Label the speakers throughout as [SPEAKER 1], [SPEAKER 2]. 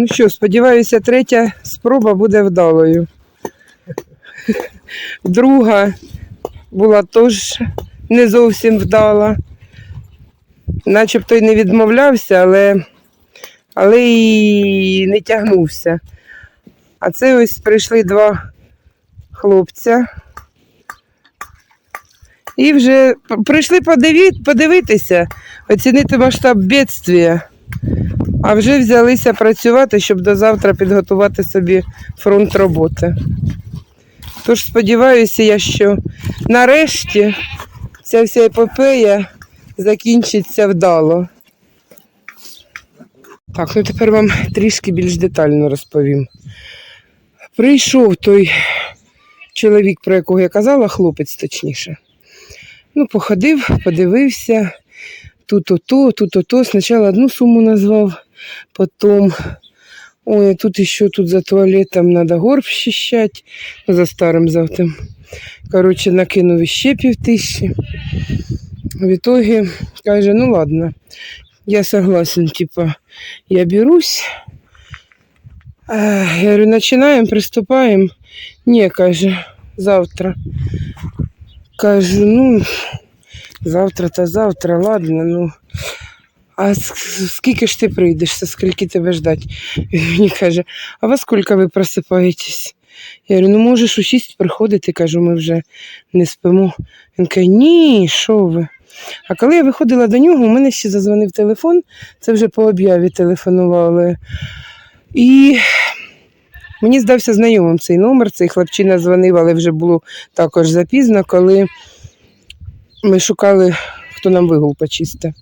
[SPEAKER 1] Ну що, сподіваюся, третя спроба буде вдалою. Друга була теж не зовсім вдала. Начебто й не відмовлявся, але, але і не тягнувся. А це ось прийшли два хлопця. І вже прийшли подивитися, оцінити масштаб бідствія. А вже взялися працювати, щоб до завтра підготувати собі фронт роботи. Тож сподіваюся я, що нарешті ця вся епопея закінчиться вдало. Так, ну тепер вам трішки більш детально розповім. Прийшов той чоловік, про якого я казала, хлопець точніше. Ну, походив, подивився, тут ото, тут ото. Спочатку одну суму назвав, потім. Ой, тут еще тут за туалетом надо горб счищать, ну, за старым за тим. Короче, накинув ще пів тисячі. В итоге каже, ну ладно, я согласен, типа, я берусь. Я говорю, начинаем, приступаем. Не, каже, завтра. Кажу, ну, завтра та завтра, ладно, ну. А скільки ж ти прийдеш, скільки тебе ждать? Він мені каже, а во скільки ви просипаєтесь? Я говорю, ну можеш у шість приходити, кажу, ми вже не спимо. Він каже, ні, що ви? А коли я виходила до нього, у мене ще зазвонив телефон, це вже по об'яві телефонували. І мені здався знайомим цей номер, цей хлопчина дзвонив, але вже було також запізно, коли ми шукали, хто нам вигул почисти.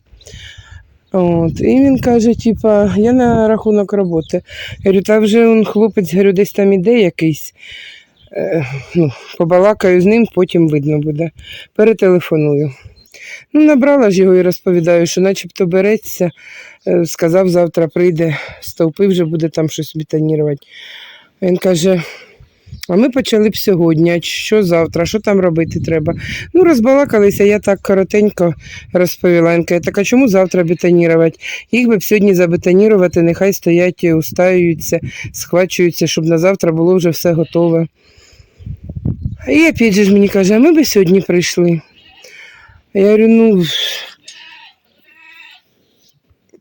[SPEAKER 1] От, і він каже, типа, я на рахунок роботи. Я говорю, та вже он хлопець, говорю, десь там іде якийсь. Е, ну, побалакаю з ним, потім видно буде. Перетелефоную. Ну, набрала ж його і розповідаю, що начебто береться, е, сказав, завтра прийде, стовпи вже буде там щось бетонірувати. Він каже, а ми почали б сьогодні, що завтра, що там робити треба? Ну, розбалакалися, я так коротенько розповіла. Він так а чому завтра бетонірувати? Їх би б сьогодні забетонірувати, нехай стоять, устаюються, схвачуються, щоб на завтра було вже все готове. І опять же ж мені каже, а ми би сьогодні прийшли. Я говорю, ну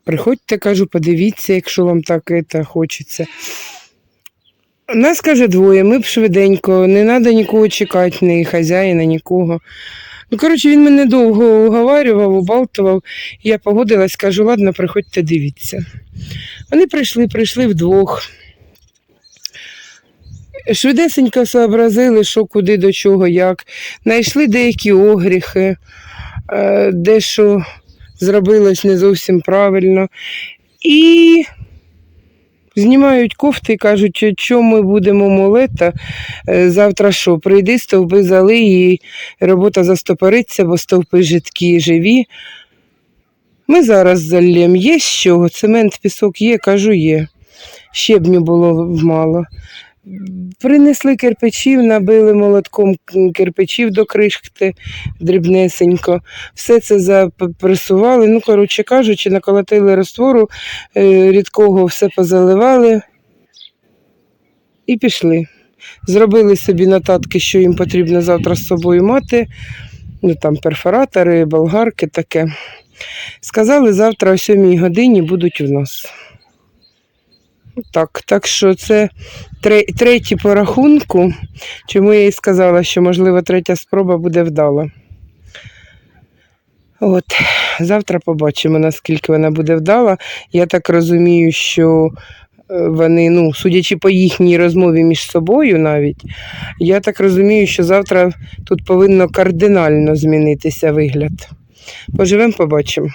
[SPEAKER 1] приходьте, кажу, подивіться, якщо вам так это, хочеться. Нас каже двоє, ми б швиденько, не треба нікого чекати, ні хазяїна, нікого. Ну, коротше, він мене довго уговарював, убалтував. Я погодилась, кажу, ладно, приходьте, дивіться. Вони прийшли, прийшли вдвох. Швидесенько сообразили, що куди, до чого, як. Знайшли деякі огріхи, е, дещо зробилось не зовсім правильно. І знімають кофти і кажуть, що ми будемо молета. Е, Завтра що, прийди, стовби зали і робота застопориться, бо стовпи жидкі, живі. Ми зараз заллєм. Є чого? Цемент, пісок є, кажу, є. Щебню було мало. Принесли кирпичів, набили молотком кирпичів до кришки дрібнесенько. Все це запресували. Ну, коротше кажучи, наколотили раствору е, рідкого, все позаливали і пішли. Зробили собі нотатки, що їм потрібно завтра з собою мати. Ну, там перфоратори, болгарки таке. Сказали, завтра о 7 годині будуть у нас. Так, так що це третій по рахунку, чому я і сказала, що, можливо, третя спроба буде вдала. От, завтра побачимо, наскільки вона буде вдала. Я так розумію, що е, вони, ну, судячи по їхній розмові між собою навіть, я так розумію, що завтра тут повинно кардинально змінитися вигляд. Поживемо, побачимо.